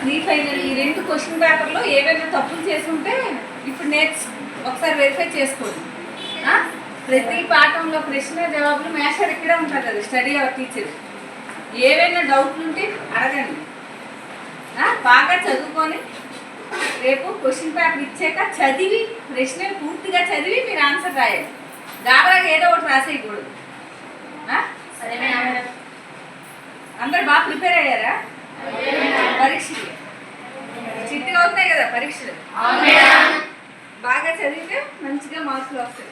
Pre final ఈ రెండు question పేపర్లో ఏవైనా తప్పులు చేసి ఉంటే ఇప్పుడు నేర్చు ఒకసారి వెరిఫై చేసుకోండి? ప్రతి పాఠంలో ప్రశ్న జవాబులు మేషర్ ఇక్కడే ఉంటారు కదా స్టడీ అవర్ టీచర్ ఏవైనా డౌట్లు ఉంటే అడగండి? బాగా చదువుకొని రేపు క్వశ్చన్ పేపర్ ఇచ్చాక చదివి ప్రశ్నలు పూర్తిగా చదివి మీరు ఆన్సర్ రాయాలి గాబరాగా ఏదో ఒకటి రాసేయకూడదు? సరే అందరు బాగా ప్రిపేర్ అయ్యారా? పరీక్షలు. చిట్టుగా అవుతాయి కదా పరీక్షలు. బాగా చదివితే మంచిగా మార్కులు వస్తాయి.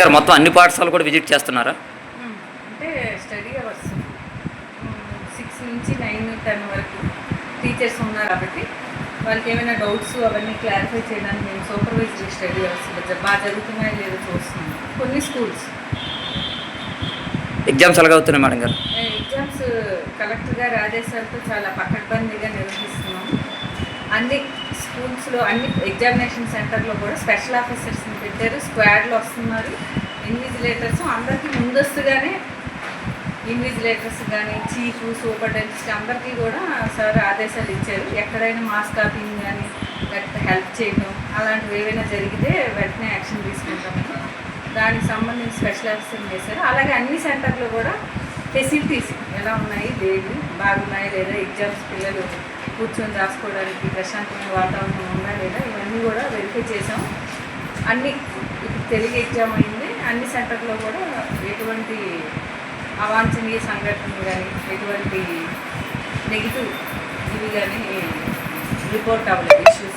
గారు మొత్తం అన్ని పాఠశాలలు కూడా విజిట్ చేస్తున్నారా? అంటే స్టడీ అవర్స్. సిక్స్ నుంచి నైన్ టెన్ వరకు టీచర్స్ ఉన్నారు కాబట్టి వాళ్ళకి ఏమైనా డౌట్స్ అవన్నీ క్లారిఫై చేయడానికి మేము సూపర్వైజరీ స్టడీ అవర్స్. బాగా జరుగుతున్నాయో లేదో చూస్తున్నాం. కొన్ని స్కూల్స్. ఎగ్జామ్స్ ఎలాగ అవుతున్నాయి మేడం గారు? ఎగ్జామ్స్ కలెక్టర్ గారి ఆదేశాలతో చాలా పకడ్బందీగా నిర్వహిస్తున్నాం. అన్ని స్కూల్స్లో అన్ని ఎగ్జామినేషన్ సెంటర్లో కూడా స్పెషల్ ఆఫీసర్స్ని పెట్టారు స్క్వాడ్లో వస్తున్నారు ఇన్విజిలేటర్స్. అందరికీ ముందస్తుగానే ఇన్విజిలేటర్స్ కానీ చీఫ్ సూపరింటెండెంట్స్ అందరికీ కూడా సార్ ఆదేశాలు ఇచ్చారు. ఎక్కడైనా మాస్ కాపింగ్ కానీ లేకపోతే హెల్ప్ చేయడం అలాంటివి ఏవైనా జరిగితే వెంటనే యాక్షన్ తీసుకుంటారు దానికి సంబంధించి స్పెషలైజేషన్ చేశారు. అలాగే అన్ని సెంటర్లో కూడా ఫెసిలిటీస్ ఎలా ఉన్నాయి లేదు బాగున్నాయి లేదా ఎగ్జామ్స్ పిల్లలు కూర్చొని రాసుకోవడానికి ప్రశాంతమైన వాతావరణం ఉందా లేదా ఇవన్నీ కూడా వెరిఫై చేసాం అన్ని ఇప్పుడు తెలుగు ఎగ్జామ్ అయింది. అన్ని సెంటర్లో కూడా ఎటువంటి అవాంఛనీయ సంఘటనలు కానీ ఎటువంటి నెగిటివ్ ఇవి కానీ రిపోర్ట్ అవ్వలేదు. ఇష్యూస్